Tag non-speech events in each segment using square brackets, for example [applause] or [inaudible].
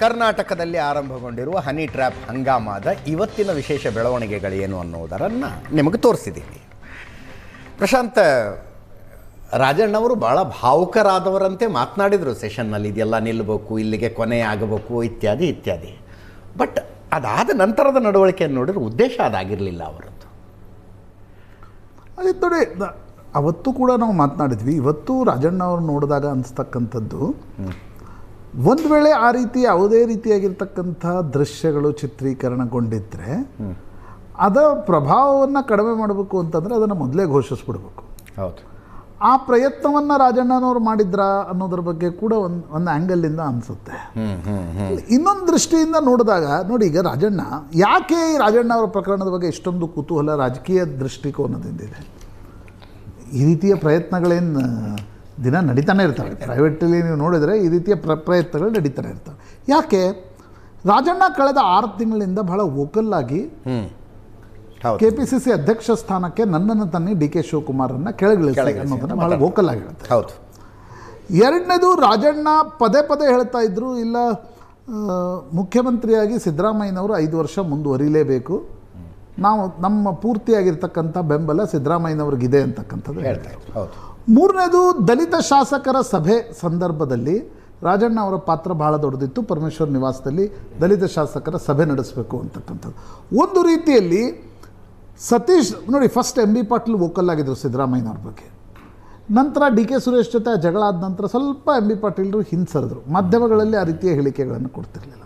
ಕರ್ನಾಟಕದಲ್ಲಿ ಆರಂಭಗೊಂಡಿರುವ honey trap ಹಂಗಾಮಾದ ಇವತ್ತಿನ ವಿಶೇಷ ಬೆಳವಣಿಗೆಗಳೇನು ಅನ್ನೋದರನ್ನು ನಿಮಗೆ ತೋರಿಸಿದ್ದೀನಿ. ಪ್ರಶಾಂತ್ ರಾಜಣ್ಣವರು ಭಾಳ ಭಾವುಕರಾದವರಂತೆ ಮಾತನಾಡಿದರು. ಸೆಷನ್ನಲ್ಲಿ ಇದೆಲ್ಲ ನಿಲ್ಲಬೇಕು ಇಲ್ಲಿಗೆ ಕೊನೆ ಆಗಬೇಕು ಇತ್ಯಾದಿ ಇತ್ಯಾದಿ. ಬಟ್ ಅದಾದ ನಂತರದ ನಡವಳಿಕೆಯನ್ನು ನೋಡಿದ್ರೆ ಉದ್ದೇಶ ಅದಾಗಿರಲಿಲ್ಲ ಅವರದ್ದು. ಅದೇ ನೋಡಿ ಅವತ್ತು ಕೂಡ ನಾವು ಮಾತನಾಡಿದ್ವಿ. ಇವತ್ತು ರಾಜಣ್ಣ ಅವ್ರು ನೋಡಿದಾಗ ಅನಿಸ್ತಕ್ಕಂಥದ್ದು ಒಂದು ವೇಳೆ ಆ ರೀತಿ ಯಾವುದೇ ರೀತಿಯಾಗಿರ್ತಕ್ಕಂಥ ದೃಶ್ಯಗಳು ಚಿತ್ರೀಕರಣಗೊಂಡಿದ್ದರೆ ಅದ ಪ್ರಭಾವವನ್ನು ಕಡಿಮೆ ಮಾಡಬೇಕು ಅಂತಂದರೆ ಅದನ್ನು ಮೊದಲೇ ಘೋಷಿಸ್ಬಿಡ್ಬೇಕು. ಹೌದು. ಆ ಪ್ರಯತ್ನವನ್ನು ರಾಜಣ್ಣನವ್ರು ಮಾಡಿದ್ರಾ ಅನ್ನೋದ್ರ ಬಗ್ಗೆ ಕೂಡ ಒಂದು ಒಂದು ಆ್ಯಂಗಲ್ಲಿಂದ ಅನಿಸುತ್ತೆ. ಇನ್ನೊಂದು ದೃಷ್ಟಿಯಿಂದ ನೋಡಿದಾಗ ನೋಡಿ ಈಗ ರಾಜಣ್ಣ ಯಾಕೆ ಈ ರಾಜಣ್ಣ ಅವರ ಪ್ರಕರಣದ ಬಗ್ಗೆ ಇಷ್ಟೊಂದು ಕುತೂಹಲ ರಾಜಕೀಯ ದೃಷ್ಟಿಕೋನದಿಂದಿದೆ ಈ ರೀತಿಯ ಪ್ರಯತ್ನಗಳೇನು ದಿನ ನಡೀತಾನೆ ಇರ್ತವೆ. ಪ್ರೈವೇಟಲ್ಲಿ ನೀವು ನೋಡಿದರೆ ಈ ರೀತಿಯ ಪ್ರ ಪ್ರಯತ್ನಗಳು ನಡೀತಾನೆ ಇರ್ತವೆ. ಯಾಕೆ? ರಾಜಣ್ಣ ಕಳೆದ ಆರು ತಿಂಗಳಿಂದ ಬಹಳ ವೋಕಲ್ ಆಗಿ ಕೆ ಪಿ ಸಿ ಸಿ ಅಧ್ಯಕ್ಷ ಸ್ಥಾನಕ್ಕೆ ನನ್ನನ್ನು ತನ್ನಿ ಡಿ ಕೆ ಶಿವಕುಮಾರನ್ನ ಕೆಳಗಿಳಿಸಿ ಅನ್ನೋದನ್ನು ಬಹಳ. ವೋಕಲ್ ಆಗಿರುತ್ತೆ. ಹೌದು. ಎರಡನೇದು ರಾಜಣ್ಣ ಪದೇ ಪದೇ ಹೇಳ್ತಾ ಇದ್ರು ಇಲ್ಲ ಮುಖ್ಯಮಂತ್ರಿಯಾಗಿ ಸಿದ್ದರಾಮಯ್ಯನವರು ಐದು ವರ್ಷ ಮುಂದುವರಿಲೇಬೇಕು. ನಾವು ನಮ್ಮ ಪೂರ್ತಿಯಾಗಿರ್ತಕ್ಕಂಥ ಬೆಂಬಲ ಸಿದ್ದರಾಮಯ್ಯನವ್ರಿಗಿದೆ ಅಂತಕ್ಕಂಥದ್ದು ಹೇಳ್ತಾ ಇದ್ರು ಹೌದು. ಮೂರನೇದು ದಲಿತ ಶಾಸಕರ ಸಭೆ ಸಂದರ್ಭದಲ್ಲಿ ರಾಜಣ್ಣ ಅವರ ಪಾತ್ರ ಬಹಳ ದೊಡ್ಡದಿತ್ತು. ಪರಮೇಶ್ವರ್ ನಿವಾಸದಲ್ಲಿ ದಲಿತ ಶಾಸಕರ ಸಭೆ ನಡೆಸಬೇಕು ಅಂತಕ್ಕಂಥದ್ದು. ಒಂದು ರೀತಿಯಲ್ಲಿ ಸತೀಶ್, ನೋಡಿ first M B Patil vocal ಆಗಿದ್ರು ಸಿದ್ದರಾಮಯ್ಯನವ್ರ ಬಗ್ಗೆ. ನಂತರ ಡಿ ಕೆ ಸುರೇಶ್ ಜೊತೆ ಆ ಜಗಳ ಆದ ನಂತರ ಸ್ವಲ್ಪ ಎಂ ಬಿ ಪಾಟೀಲರು ಹಿಂಸರಿದ್ರು. ಮಾಧ್ಯಮಗಳಲ್ಲಿ ಆ ರೀತಿಯ ಹೇಳಿಕೆಗಳನ್ನು ಕೊಡ್ತಿರಲಿಲ್ಲ.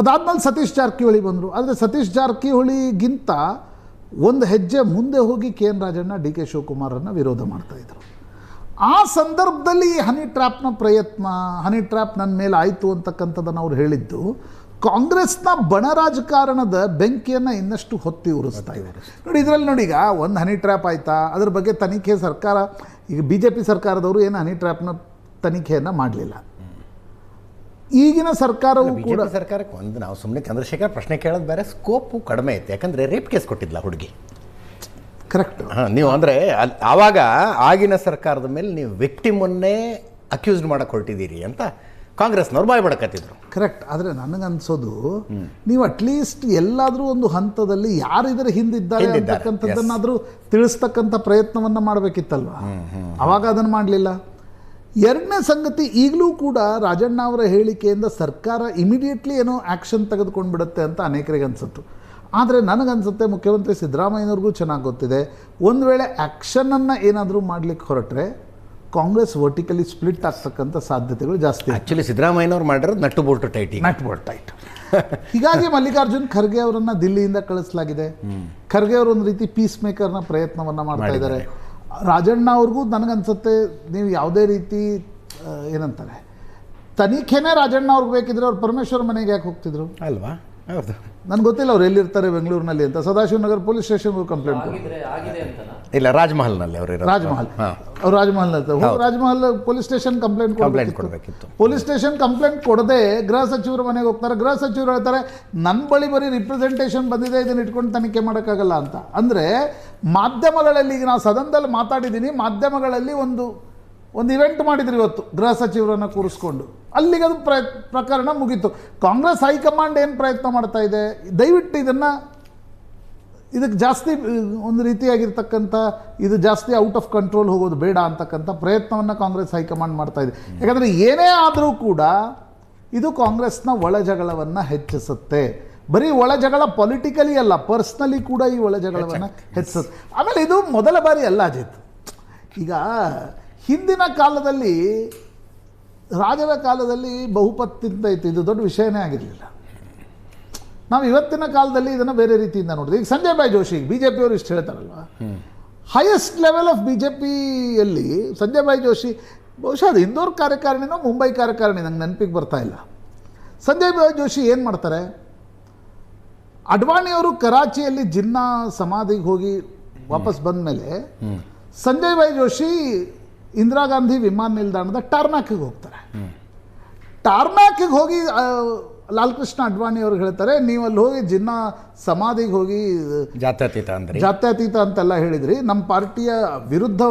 ಅದಾದ್ಮೇಲೆ ಸತೀಶ್ ಜಾರಕಿಹೊಳಿ ಬಂದರು. ಆದರೆ ಸತೀಶ್ ಜಾರಕಿಹೊಳಿಗಿಂತ ಒಂದು ಹೆಜ್ಜೆ ಮುಂದೆ ಹೋಗಿ K N Rajanna D K ಶಿವಕುಮಾರನ್ನು ವಿರೋಧ ಮಾಡ್ತಾಯಿದ್ರು ಆ ಸಂದರ್ಭದಲ್ಲಿ ಈ ಹನಿ ಟ್ರ್ಯಾಪ್ನ ಪ್ರಯತ್ನ, ಹನಿ ಟ್ರ್ಯಾಪ್ ನನ್ನ ಮೇಲೆ ಆಯಿತು ಅಂತಕ್ಕಂಥದ್ದನ್ನು ಅವ್ರು ಹೇಳಿದ್ದು, ಕಾಂಗ್ರೆಸ್ನ ಬಣ ರಾಜಕಾರಣದ ಬೆಂಕಿಯನ್ನು ಇನ್ನಷ್ಟು ಹೊತ್ತಿ ಉರಿಸ್ತಾ ಇದ್ದಾರೆ ನೋಡಿ, ಇದರಲ್ಲಿ ನೋಡಿ ಈಗ ಒಂದು ಹನಿ ಟ್ರ್ಯಾಪ್ ಆಯಿತಾ? ಅದ್ರ ಬಗ್ಗೆ ತನಿಖೆ ಸರ್ಕಾರ, ಈಗ ಬಿ ಜೆ ಪಿ ಸರ್ಕಾರದವರು ಏನು ಹನಿ ಟ್ರ್ಯಾಪ್ನ ತನಿಖೆಯನ್ನು ಮಾಡಲಿಲ್ಲ. ಈಗಿನ ಸರ್ಕಾರವು ಕೂಡ ಸರ್ಕಾರಕ್ಕೆ ಒಂದು ನಾವು ಸುಮ್ಮನೆ ಚಂದ್ರಶೇಖರ್ ಪ್ರಶ್ನೆ ಕೇಳೋದು ಬೇರೆ ಸ್ಕೋಪು ಕಡಿಮೆ ಐತೆ. ಯಾಕಂದ್ರೆ ರೇಪ್ ಕೇಸ್ ಕೊಟ್ಟಿದ್ಲ ಹುಡುಗಿ. ಕರೆಕ್ಟ್ ಹಾಂ ನೀವು ಅಂದರೆ ಅಲ್ಲಿ ಆವಾಗ ಆಗಿನ ಸರ್ಕಾರದ ಮೇಲೆ ನೀವು ವ್ಯಕ್ತಿಮನ್ನೇ ಅಕ್ಯೂಸ್ಡ್ ಮಾಡಕ್ಕೆ ಹೊರಟಿದ್ದೀರಿ ಅಂತ ಕಾಂಗ್ರೆಸ್ನವ್ರು ಬಾಯ್ ಬಡಕತ್ತಿದ್ರು. ಕರೆಕ್ಟ್ ಆದರೆ ನನಗನ್ಸೋದು ನೀವು ಅಟ್ಲೀಸ್ಟ್ ಎಲ್ಲಾದರೂ ಒಂದು ಹಂತದಲ್ಲಿ ಯಾರು ಇದರ ಹಿಂದಿದ್ದಾರೆ ಹಿಂದಿದ್ದಾರೆ, ಅಂತಕ್ಕಂಥದ್ದನ್ನಾದರೂ ತಿಳಿಸ್ತಕ್ಕಂಥ ಪ್ರಯತ್ನವನ್ನು ಮಾಡಬೇಕಿತ್ತಲ್ವ? ಅವಾಗ ಅದನ್ನು ಮಾಡಲಿಲ್ಲ. ಎರಡನೇ ಸಂಗತಿ ಈಗಲೂ ಕೂಡ ರಾಜಣ್ಣ ಅವರ ಹೇಳಿಕೆಯಿಂದ ಸರ್ಕಾರ ಇಮಿಡಿಯೇಟ್ಲಿ ಏನೋ ಆ್ಯಕ್ಷನ್ ತೆಗೆದುಕೊಂಡು ಬಿಡುತ್ತೆ ಅಂತ ಅನೇಕರಿಗೆ ಅನಿಸುತ್ತು. ಆದರೆ ನನಗನ್ಸುತ್ತೆ ಮುಖ್ಯಮಂತ್ರಿ ಸಿದ್ದರಾಮಯ್ಯನವ್ರಿಗೂ ಚೆನ್ನಾಗಿ ಗೊತ್ತಿದೆ. ಒಂದು ವೇಳೆ ಆ್ಯಕ್ಷನನ್ನು ಏನಾದರೂ ಮಾಡಲಿಕ್ಕೆ ಹೊರಟ್ರೆ ಕಾಂಗ್ರೆಸ್ ವರ್ಟಿಕಲಿ ಸ್ಪ್ಲಿಟ್ ಆಗ್ತಕ್ಕಂಥ ಸಾಧ್ಯತೆಗಳು ಜಾಸ್ತಿ. ಆ್ಯಕ್ಚುಲಿ ಸಿದ್ದರಾಮಯ್ಯನವ್ರು ಮಾಡಿರೋದು ನಟ್ಟು ಬೋಲ್ಟು ಟೈಟಿ ನಟ್ ಬೋಲ್ಟ್ ಟೈಟ್ ಹೀಗಾಗಿ ಮಲ್ಲಿಕಾರ್ಜುನ್ ಖರ್ಗೆ ಅವರನ್ನು ದಿಲ್ಲಿಯಿಂದ ಕಳಿಸಲಾಗಿದೆ. ಖರ್ಗೆ ಅವರು ಒಂದು ರೀತಿ ಪೀಸ್ ಮೇಕರ್ನ ಪ್ರಯತ್ನವನ್ನ ಮಾಡ್ತಾ ಇದ್ದಾರೆ. ರಾಜಣ್ಣ ಅವ್ರಿಗೂ ನನಗನ್ಸುತ್ತೆ, ನೀವು ಯಾವುದೇ ರೀತಿ ಏನಂತಾರೆ. ತನಿಖೆನೇ ರಾಜಣ್ಣ ಅವ್ರಿಗೆ ಬೇಕಿದ್ರೆ ಅವ್ರು ಪರಮೇಶ್ವರ ಮನೆಗೆ ಯಾಕೆ ಹೋಗ್ತಿದ್ರು? ಅಲ್ವಾ? ಹೌದು ನನ್ಗೆ ಗೊತ್ತಿಲ್ಲ ಅವ್ರು ಎಲ್ಲಿರ್ತಾರೆ ಬೆಂಗಳೂರಿನಲ್ಲಿ ಅಂತ. ಸದಾಶಿವನಗರ ಪೊಲೀಸ್ ಸ್ಟೇಷನ್ಗೂ ಕಂಪ್ಲೇಂಟ್ ಇಲ್ಲ ರಾಜ್ಮಹಲ್ನಲ್ಲಿ ಅವರು ರಾಜ್ಮಹಲ್. ಅವ್ರು Rajmahal Rajmahal police station complaint complaint ಕೊಡಬೇಕಿತ್ತು. ಪೊಲೀಸ್ ಸ್ಟೇಷನ್ ಕಂಪ್ಲೇಂಟ್ ಕೊಡದೆ ಗೃಹ ಸಚಿವರ ಮನೆಗೆ ಹೋಗ್ತಾರೆ. ಗೃಹ ಸಚಿವರು ಹೇಳ್ತಾರೆ ನನ್ನ ಬಳಿ ಬರೀ ರಿಪ್ರೆಸೆಂಟೇಷನ್ ಬಂದಿದೆ ಇದನ್ನ ಇಟ್ಕೊಂಡು ತನಿಖೆ ಮಾಡೋಕ್ಕಾಗಲ್ಲ ಅಂತ. ಅಂದರೆ ಮಾಧ್ಯಮಗಳಲ್ಲಿ ಈಗ ನಾವು ಸದನದಲ್ಲಿ ಮಾತಾಡಿದ್ದೀನಿ ಮಾಧ್ಯಮಗಳಲ್ಲಿ ಒಂದು ಒಂದು ಇವೆಂಟ್ ಮಾಡಿದ್ರು ಇವತ್ತು ಗೃಹ ಸಚಿವರನ್ನು ಕೂರಿಸ್ಕೊಂಡು. ಅಲ್ಲಿಗೆ ಅದು ಪ್ರಯ ಪ್ರಕರಣ ಮುಗೀತು. ಕಾಂಗ್ರೆಸ್ ಹೈಕಮಾಂಡ್ ಏನು ಪ್ರಯತ್ನ ಮಾಡ್ತಾ ಇದೆ? ದಯವಿಟ್ಟು ಇದನ್ನು ಇದಕ್ಕೆ ಜಾಸ್ತಿ ಒಂದು ರೀತಿಯಾಗಿರ್ತಕ್ಕಂಥ ಇದು ಜಾಸ್ತಿ ಔಟ್ ಆಫ್ ಕಂಟ್ರೋಲ್ ಹೋಗೋದು ಬೇಡ ಅಂತಕ್ಕಂಥ ಪ್ರಯತ್ನವನ್ನು ಕಾಂಗ್ರೆಸ್ ಹೈಕಮಾಂಡ್ ಮಾಡ್ತಾ ಇದೆ. ಯಾಕಂದರೆ ಏನೇ ಆದರೂ ಕೂಡ ಇದು ಕಾಂಗ್ರೆಸ್ನ ಒಳ ಜಗಳವನ್ನು ಹೆಚ್ಚಿಸುತ್ತೆ. ಬರೀ ಒಳ ಜಗಳ ಪೊಲಿಟಿಕಲಿ ಅಲ್ಲ ಪರ್ಸ್ನಲಿ ಕೂಡ ಈ ಒಳ ಜಗಳವನ್ನು ಹೆಚ್ಚಿಸುತ್ತೆ. ಆಮೇಲೆ ಇದು ಮೊದಲ ಬಾರಿ ಅಲ್ಲ ಅಜಿತ್. ಈಗ ಹಿಂದಿನ ಕಾಲದಲ್ಲಿ ರಾಜರ ಕಾಲದಲ್ಲಿ ಬಹುಪತ್ತಿಂತ ಇತ್ತು. ಇದು ದೊಡ್ಡ ವಿಷಯನೇ ಆಗಿರಲಿಲ್ಲ. ನಾವು ಇವತ್ತಿನ ಕಾಲದಲ್ಲಿ ಇದನ್ನು ಬೇರೆ ರೀತಿಯಿಂದ ನೋಡಿದ್ವಿ ಈಗ ಸಂಜಯ್ ಭಾಯ್ ಜೋಶಿ ಬಿ ಜೆ ಪಿಯವರು ಇಷ್ಟು ಹೇಳ್ತಾರಲ್ವ? Highest level of B J ಪಿಯಲ್ಲಿ ಸಂಜಯ್ ಭಾಯ್ ಜೋಶಿ ಬಹುಶಃ ಅದು ಇಂದೋರ್ ಕಾರ್ಯಕಾರಿಣಿನೋ ಮುಂಬೈ ಕಾರ್ಯಕಾರಿಣಿ ನಂಗೆ ನೆನಪಿಗೆ ಬರ್ತಾ ಇಲ್ಲ. ಸಂಜಯ್ ಭಾಯ್ ಜೋಶಿ ಏನು ಮಾಡ್ತಾರೆ? ಅಡ್ವಾಣಿಯವರು ಕರಾಚಿಯಲ್ಲಿ ಜಿನ್ನಾ ಸಮಾಧಿಗೆ ಹೋಗಿ ವಾಪಸ್ ಬಂದ ಮೇಲೆ ಸಂಜಯ್ ಭಾಯ್ ಜೋಶಿ ಇಂದಿರಾ ಗಾಂಧಿ ವಿಮಾನ ನಿಲ್ದಾಣದ ಟಾರ್ನಾಕಿಗೆ ಹೋಗ್ತಾರೆ. ಟಾರ್ನಾಕಿಗೆ ಹೋಗಿ ಲಾಲ್ಕೃಷ್ಣ ಲಾಲ್ ಕೃಷ್ಣ ಅಡ್ವಾಣಿ ಅವ್ರು ಹೇಳ್ತಾರೆ ನೀವು ಅಲ್ಲಿ ಹೋಗಿ ಜಿನ್ನಾ ಸಮಾಧಿಗೆ ಹೋಗಿ ಜಾತ್ಯತೀತ ಅಂದ್ರೆ. ಜಾತ್ಯತೀತ ಅಂತೆಲ್ಲ ಹೇಳಿದ್ರಿ. ನಮ್ಮ ಪಾರ್ಟಿಯ ವಿರುದ್ಧ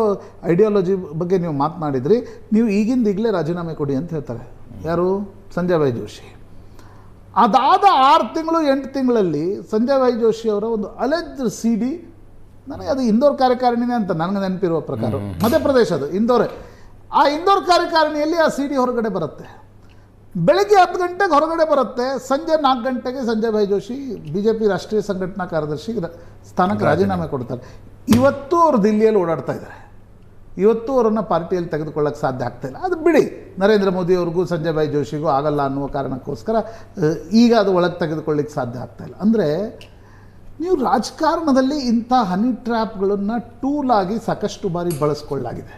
ಐಡಿಯಾಲಜಿ ಬಗ್ಗೆ ನೀವು ಮಾತನಾಡಿದ್ರಿ. ನೀವು ಈಗಿಂದ ಈಗಲೇ ರಾಜೀನಾಮೆ ಕೊಡಿ ಅಂತ ಹೇಳ್ತಾರೆ. ಯಾರು? ಸಂಜಯ್ ಭಾಯ್ ಜೋಶಿ. ಅದಾದ ಆರು ತಿಂಗಳು ಎಂಟು ತಿಂಗಳಲ್ಲಿ ಸಂಜಯ್ ಭಾಯ್ ಜೋಶಿ ಅವರ ಒಂದು ಅಲೆಜ್ ಸಿ ಡಿ ನನಗೆ ಅದು ಇಂದೋರ್ ಕಾರ್ಯಕಾರಿಣಿನೇ ಅಂತ ನನಗೆ ನೆನಪಿರುವ ಪ್ರಕಾರ. ಮಧ್ಯಪ್ರದೇಶ ಅದು ಇಂದೋರೆ. ಆ ಇಂದೋರ್ ಕಾರ್ಯಕಾರಿಣಿಯಲ್ಲಿ ಆ ಸಿ ಡಿ ಹೊರಗಡೆ ಬರುತ್ತೆ. ಬೆಳಗ್ಗೆ ಹತ್ತು ಗಂಟೆಗೆ ಹೊರಗಡೆ ಬರುತ್ತೆ. ಸಂಜೆ ನಾಲ್ಕು ಗಂಟೆಗೆ Sanjay Bhai Joshi B J P ರಾಷ್ಟ್ರೀಯ ಸಂಘಟನಾ ಕಾರ್ಯದರ್ಶಿ ಸ್ಥಾನಕ್ಕೆ ರಾಜೀನಾಮೆ ಕೊಡ್ತಾರೆ. ಇವತ್ತು ಅವರು ದಿಲ್ಲಿಯಲ್ಲಿ ಓಡಾಡ್ತಾ ಇದ್ದಾರೆ. ಇವತ್ತು ಅವರನ್ನು ಪಾರ್ಟಿಯಲ್ಲಿ ತೆಗೆದುಕೊಳ್ಳೋಕ್ಕೆ ಸಾಧ್ಯ ಆಗ್ತಾ ಇಲ್ಲ. ಅದು ಬಿಡಿ. ನರೇಂದ್ರ ಮೋದಿ ಅವ್ರಿಗೂ ಸಂಜಯ್ ಭಾಯ್ ಜೋಶಿಗೂ ಆಗಲ್ಲ ಅನ್ನುವ ಕಾರಣಕ್ಕೋಸ್ಕರ ಈಗ ಅದು ಒಳಗೆ ತೆಗೆದುಕೊಳ್ಳಿಕ್ಕೆ ಸಾಧ್ಯ ಆಗ್ತಾ ಇಲ್ಲ. ಅಂದರೆ ನೀವು ರಾಜಕಾರಣದಲ್ಲಿ ಇಂಥ ಹನಿ ಟ್ರ್ಯಾಪ್ಗಳನ್ನು ಟೂಲ್ ಆಗಿ ಸಾಕಷ್ಟು ಬಾರಿ ಬಳಸ್ಕೊಳ್ಳಾಗಿದೆ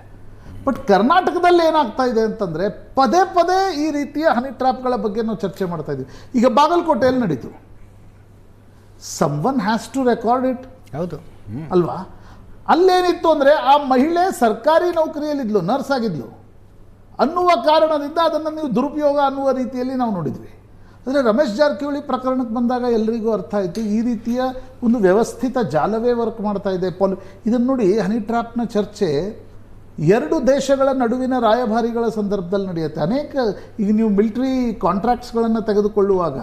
ಬಟ್ ಕರ್ನಾಟಕದಲ್ಲಿ ಏನಾಗ್ತಾ ಇದೆ ಅಂತಂದರೆ ಪದೇ ಪದೇ ಈ ರೀತಿಯ ಹನಿ ಟ್ರ್ಯಾಪ್ಗಳ ಬಗ್ಗೆ ನಾವು ಚರ್ಚೆ ಮಾಡ್ತಾ ಇದ್ವಿ ಈಗ ಬಾಗಲಕೋಟೆಯಲ್ಲಿ ನಡೀತು. Someone has to record it ಹೌದು. ಅಲ್ವಾ? ಅಲ್ಲೇನಿತ್ತು ಅಂದರೆ ಆ ಮಹಿಳೆ ಸರ್ಕಾರಿ ನೌಕರಿಯಲ್ಲಿದ್ಲು ನರ್ಸ್ ಆಗಿದ್ಲು. ಅನ್ನುವ ಕಾರಣದಿಂದ ಅದನ್ನು ನೀವು ದುರುಪಯೋಗ ಅನ್ನುವ ರೀತಿಯಲ್ಲಿ ನಾವು ನೋಡಿದ್ವಿ. ಅಂದರೆ ರಮೇಶ್ ಜಾರಕಿಹೊಳಿ ಪ್ರಕರಣಕ್ಕೆ ಬಂದಾಗ ಎಲ್ಲರಿಗೂ ಅರ್ಥ ಆಯಿತು. ಈ ರೀತಿಯ ಒಂದು ವ್ಯವಸ್ಥಿತ ಜಾಲವೇ ವರ್ಕ್ ಮಾಡ್ತಾ ಇದೆ. ಪೊಲ್ ಇದನ್ನು ನೋಡಿ ಹನಿ ಟ್ರ್ಯಾಪ್ನ ಚರ್ಚೆ ಎರಡು ದೇಶಗಳ ನಡುವಿನ ರಾಯಭಾರಿಗಳ ಸಂದರ್ಭದಲ್ಲಿ ನಡೆಯುತ್ತೆ. ಅನೇಕ ಈಗ ನೀವು ಮಿಲಿಟ್ರಿ ಕಾಂಟ್ರಾಕ್ಟ್ಸ್ಗಳನ್ನು ತೆಗೆದುಕೊಳ್ಳುವಾಗ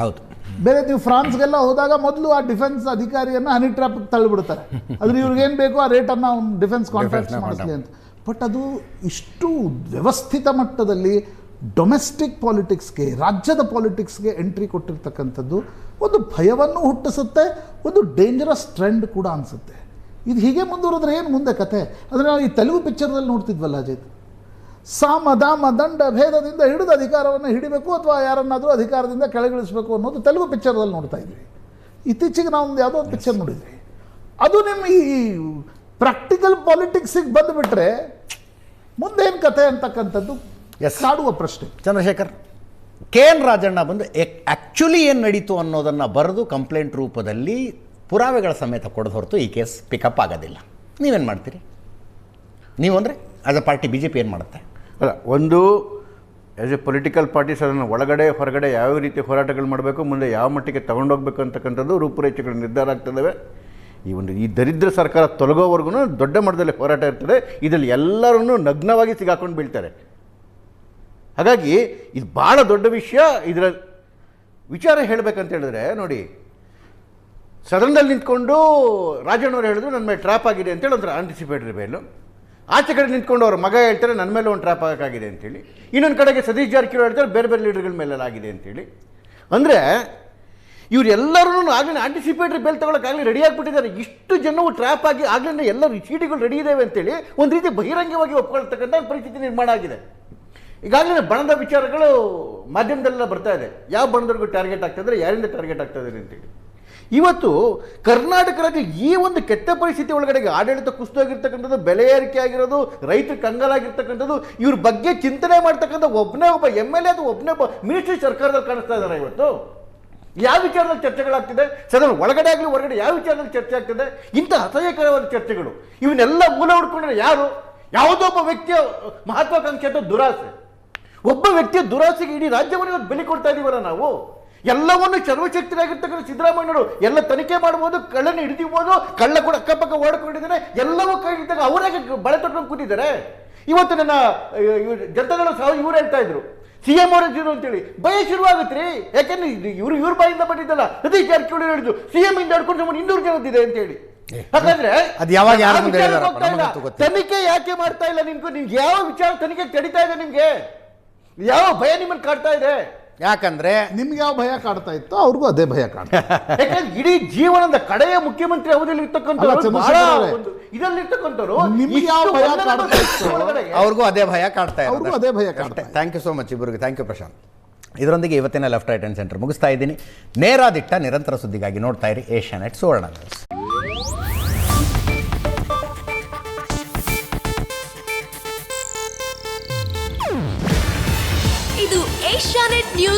ಹೌದು. ಬೇರೆ ನೀವು ಫ್ರಾನ್ಸ್ಗೆಲ್ಲ ಹೋದಾಗ ಮೊದಲು ಆ ಡಿಫೆನ್ಸ್ ಅಧಿಕಾರಿಯನ್ನು ಹನಿ ಟ್ರಾಪಿಗೆ ತಳ್ಳಿಬಿಡ್ತಾರೆ. ಅದ್ರ ಇವ್ರಿಗೇನು ಬೇಕೋ ಆ ರೇಟನ್ನು ಅವ್ನು ಡಿಫೆನ್ಸ್ ಕಾಂಟ್ರಾಕ್ಟ್ಸ್ ಮಾಡಿಸ್ಲಿ ಅಂತ. ಬಟ್ ಅದು ಇಷ್ಟು ವ್ಯವಸ್ಥಿತ ಮಟ್ಟದಲ್ಲಿ ಡೊಮೆಸ್ಟಿಕ್ ಪಾಲಿಟಿಕ್ಸ್ಗೆ ರಾಜ್ಯದ ಪಾಲಿಟಿಕ್ಸ್ಗೆ ಎಂಟ್ರಿ ಕೊಟ್ಟಿರ್ತಕ್ಕಂಥದ್ದು ಒಂದು ಭಯವನ್ನು ಹುಟ್ಟಿಸುತ್ತೆ ಒಂದು ಡೇಂಜರಸ್ ಟ್ರೆಂಡ್ ಕೂಡ ಅನಿಸುತ್ತೆ. ಇದು ಹೀಗೆ ಮುಂದುವರೆದ್ರೆ ಏನು ಮುಂದೆ ಕತೆ? ಅಂದರೆ ನಾವು ಈ ತೆಲುಗು ಪಿಕ್ಚರ್ನಲ್ಲಿ ನೋಡ್ತಿದ್ವಲ್ಲ ಅಜಿತ್? ಸಾಮ ದಾಮ ದಂಡ ಭೇದದಿಂದ ಹಿಡಿದು ಅಧಿಕಾರವನ್ನು ಹಿಡಿಬೇಕು ಅಥವಾ ಯಾರನ್ನಾದರೂ ಅಧಿಕಾರದಿಂದ ಕೆಳಗಿಳಿಸಬೇಕು ಅನ್ನೋದು ತೆಲುಗು ಪಿಕ್ಚರ್ದಲ್ಲಿ ನೋಡ್ತಾ ಇದ್ವಿ. ಇತ್ತೀಚೆಗೆ ನಾವು ಒಂದು ಯಾವುದೋ ಒಂದು ಪಿಕ್ಚರ್ ನೋಡಿದ್ವಿ. ಅದು ನಿಮ್ಮ ಈ ಪ್ರಾಕ್ಟಿಕಲ್ ಪಾಲಿಟಿಕ್ಸಿಗೆ ಬಂದುಬಿಟ್ರೆ ಮುಂದೇನು ಕತೆ ಅಂತಕ್ಕಂಥದ್ದು Yes. ಕಾಡುವ ಪ್ರಶ್ನೆ. ಚಂದ್ರಶೇಖರ್ ಕೆ ಎನ್ ರಾಜಣ್ಣ ಬಂದು ಆ್ಯಕ್ಚುಲಿ ಏನು ನಡೀತು ಅನ್ನೋದನ್ನು ಬರೆದು ಕಂಪ್ಲೇಂಟ್ ರೂಪದಲ್ಲಿ ಪುರಾವೆಗಳ ಸಮೇತ ಕೊಡೋದು ಹೊರತು ಈ ಕೇಸ್ ಪಿಕಪ್ ಆಗೋದಿಲ್ಲ. ನೀವೇನು ಮಾಡ್ತೀರಿ? ನೀವು ಅಂದರೆ as a party B J P ಏನು ಮಾಡುತ್ತೆ? ಅಲ್ಲ ಒಂದು ಆ್ಯಸ್ ಎ ಪೊಲಿಟಿಕಲ್ ಪಾರ್ಟೀಸ್ ಅದನ್ನು ಒಳಗಡೆ ಹೊರಗಡೆ ಯಾವ ರೀತಿ ಹೋರಾಟಗಳು ಮಾಡಬೇಕು ಮುಂದೆ ಯಾವ ಮಟ್ಟಿಗೆ ತಗೊಂಡೋಗ್ಬೇಕು ಅಂತಕ್ಕಂಥದ್ದು ರೂಪುರೇಷೆಗಳು ನಿರ್ಧಾರ ಆಗ್ತದವೆ. ಈ ಒಂದು ಈ ದರಿದ್ರ ಸರ್ಕಾರ ತೊಲಗೋವರೆಗೂ ದೊಡ್ಡ ಮಟ್ಟದಲ್ಲಿ ಹೋರಾಟ ಇರ್ತದೆ. ಇದರಲ್ಲಿ ಎಲ್ಲರನ್ನೂ ನಗ್ನವಾಗಿ ಸಿಗಾಕೊಂಡು ಬೀಳ್ತಾರೆ. ಹಾಗಾಗಿ ಇದು ಭಾಳ ದೊಡ್ಡ ವಿಷಯ. ಇದರ ವಿಚಾರ ಹೇಳಬೇಕಂತ ಹೇಳಿದ್ರೆ, ನೋಡಿ, ಸದನದಲ್ಲಿ ನಿಂತ್ಕೊಂಡು ರಾಜಣ್ಣವ್ರು ಹೇಳಿದ್ರು ನನ್ನ ಮೇಲೆ ಟ್ರ್ಯಾಪ್ ಆಗಿದೆ ಅಂತೇಳಿ ಒಂಥರ ಆಂಟಿಸಿಪೇಟ್ರಿ ಬೇಲು. ಆಚೆ ಕಡೆ ನಿಂತ್ಕೊಂಡು ಅವ್ರ ಮಗ ಹೇಳ್ತಾರೆ ನನ್ನ ಮೇಲೆ ಒಂದು ಟ್ರ್ಯಾಪ್ ಆಗಿದೆ ಅಂತೇಳಿ ಇನ್ನೊಂದು ಕಡೆಗೆ ಸತೀಶ್ ಜಾರಕಿಹೊಳಿ ಹೇಳ್ತಾರೆ, ಬೇರೆ ಬೇರೆ ಲೀಡರ್ಗಳ ಮೇಲೆ ಆಗಿದೆ ಅಂತೇಳಿ ಅಂದರೆ ಇವರೆಲ್ಲರೂ ಆಗಲೇ ಆಂಟಿಸಿಪೇಟ್ರಿ ಬೇಲ್ ತಗೊಳಕ್ಕಾಗಲಿ ರೆಡಿ ಆಗಿಬಿಟ್ಟಿದ್ದಾರೆ. ಇಷ್ಟು ಜನವು ಟ್ರ್ಯಾಪ್ ಆಗಿ ಆಗಲೇ ಎಲ್ಲ ಚೀಟಿಗಳು ರೆಡಿ ಇದ್ದಾವೆ ಅಂತೇಳಿ ಒಂದು ರೀತಿ ಬಹಿರಂಗವಾಗಿ ಒಪ್ಕೊಳ್ತಕ್ಕಂಥ ಪರಿಸ್ಥಿತಿ ನಿರ್ಮಾಣ ಆಗಿದೆ. ಈಗಾಗಲೇ ಬಣದ ವಿಚಾರಗಳು ಮಾಧ್ಯಮದಲ್ಲೆಲ್ಲ ಬರ್ತಾ ಇದೆ. ಯಾವ ಬಣದವ್ರಿಗೂ ಟಾರ್ಗೆಟ್ ಆಗ್ತದೆ ಯಾರಿಂದ ಟಾರ್ಗೆಟ್ ಆಗ್ತದೆ ಅಂತೇಳಿ. ಇವತ್ತು ಕರ್ನಾಟಕ ಈ ಒಂದು ಕೆಟ್ಟ ಪರಿಸ್ಥಿತಿ ಒಳಗಡೆಗೆ ಆಡಳಿತ ಕುಸಿದೋಗಿರ್ತಕ್ಕಂಥದ್ದು ಬೆಲೆ ಏರಿಕೆ ಆಗಿರೋದು, ರೈತರ ಕಂಗಾಲಾಗಿರ್ತಕ್ಕಂಥದ್ದು, ಇವ್ರ ಬಗ್ಗೆ ಚಿಂತನೆ ಮಾಡ್ತಕ್ಕಂಥ ಒಬ್ಬನೇ ಒಬ್ಬ ಎಂ ಎಲ್ ಎ ಅದು ಒಬ್ಬನೇ ಒಬ್ಬ ಮಿನಿಸ್ಟ್ರಿ ಸರ್ಕಾರದಲ್ಲಿ ಕಾಣಿಸ್ತಾ ಇದ್ದಾರೆ ಇವತ್ತು. ಯಾವ ವಿಚಾರದಲ್ಲಿ ಚರ್ಚೆಗಳಾಗ್ತಿದೆ? ಸದನ ಒಳಗಡೆ ಆಗಲಿ, ಹೊರಗಡೆ ಯಾವ ವಿಚಾರದಲ್ಲಿ ಚರ್ಚೆ ಆಗ್ತಿದೆ? ಇಂಥ ಅಸಹ್ಯಕರವಾದ ಚರ್ಚೆಗಳು. ಇವನ್ನೆಲ್ಲ ಮೂಲ ಹುಡ್ಕೊಂಡ್ರೆ ಯಾರು? ಯಾವುದೋ ಒಬ್ಬ ವ್ಯಕ್ತಿಯ ಮಹತ್ವಾಕಾಂಕ್ಷೆ ಅಥವಾ ದುರಾಸೆ. ಒಬ್ಬ ವ್ಯಕ್ತಿಯ ದುರಾಸೆಗೆ ಇಡೀ ರಾಜ್ಯವನ್ನು ಇವತ್ತು ಬೆಲೆ ಕೊಡ್ತಾ ಇದೀವಲ್ಲ ನಾವು? ಎಲ್ಲವನ್ನು ಸರ್ವಶಕ್ತರಾಗಿರ್ತಕ್ಕಂಥ ಸಿದ್ದರಾಮಯ್ಯನವರು ಎಲ್ಲ ತನಿಖೆ ಮಾಡ್ಬೋದು ಕಳ್ಳನ್ನು ಹಿಡಿದಿರ್ಬೋದು ಕಳ್ಳ ಕೂಡ ಅಕ್ಕಪಕ್ಕ ಓಡಿಕೊಂಡಿದ್ದಾರೆ ಎಲ್ಲವೂ ಕೈ ಇದ್ದಾಗ ಅವರಾಗೆ ಬಳೆ ತೊಟ್ಕೊಂಡು ಕೂತಿದ್ದಾರೆ? ಇವತ್ತು ನನ್ನ ಜನತೆಗಳು ಸಹ ಇವರು ಹೇಳ್ತಾ ಇದ್ರು. ಸಿ ಎಂ ಅವರ ಜೀರೋ ಅಂತೇಳಿ. ಭಯ ಶುರುವಾಗುತ್ತೆ ಯಾಕಂದ್ರೆ ಇದು ಇವರು ಇವ್ರ ಬಾಯಿಂದ ಬಂದಿದ್ದಲ್ಲ. ಸತೀಶ್ ಜಾರಕಿಹೊಳಿ ಹೇಳಿದ್ರು ಸಿ ಎಂ ಇಂದ ಹಿಡ್ಕೊಂಡು ನಮ್ಮ ಇನ್ನೂರು ಜನದಿದೆ ಅಂತೇಳಿ. ಹಾಗಾದ್ರೆ ಅದು ಯಾವಾಗ. ತನಿಖೆ ಯಾಕೆ ಮಾಡ್ತಾ ಇಲ್ಲ ನಿಮ್ಗೆ? ನಿಮ್ಗೆ ಯಾವ ವಿಚಾರ ತನಿಖೆ ತಡಿತಾ ಇದೆ ನಿಮ್ಗೆ? ಯಾವ ಭಯ ನಿಮ್ಮನ್ನು ಕಾಡ್ತಾ ಇದೆ? ಯಾಕಂದ್ರೆ ನಿಮ್ಗೆ ಯಾವ ಭಯ ಕಾಡ್ತಾ ಇತ್ತು ಅವ್ರಿಗೂ ಅದೇ ಭಯ ಕಾಡ್ತಾ. [laughs] ಯಾಕಂದ್ರೆ ಇಡೀ ಜೀವನದ ಕಡೆಯ ಮುಖ್ಯಮಂತ್ರಿ ಅವಧಿಯಲ್ಲಿ ಇರ್ತಕ್ಕಂಥವ್ರು ನಿಮ್ಗೆ ಯಾವ ಭಯ ಕಾಡ್ತಾ ಇತ್ತು? ಅವ್ರಿಗೂ ಅದೇ ಭಯ ಕಾಡ್ತಾ ಅವ್ರಿಗೂ ಅದೇ ಭಯ ಕಾಡ್ತಾ ಇದೆ. ಥ್ಯಾಂಕ್ ಯು ಸೋ ಮಚ್ ಇಬ್ಬರಿಗೆ ಥ್ಯಾಂಕ್ ಯು ಪ್ರಶಾಂತ್. ಇದರೊಂದಿಗೆ ಇವತ್ತಿನ ಲೆಫ್ಟ್ ರೈಟ್ ಆ್ಯಂಡ್ ಸೆಂಟರ್ ಮುಗಿಸ್ತಾ ಇದ್ದೀನಿ. ನೇರಾದಿಟ್ಟ ನಿರಂತರ ಸುದ್ದಿಗಾಗಿ ನೋಡ್ತಾ ಇರಿ Asianet Suvarna news.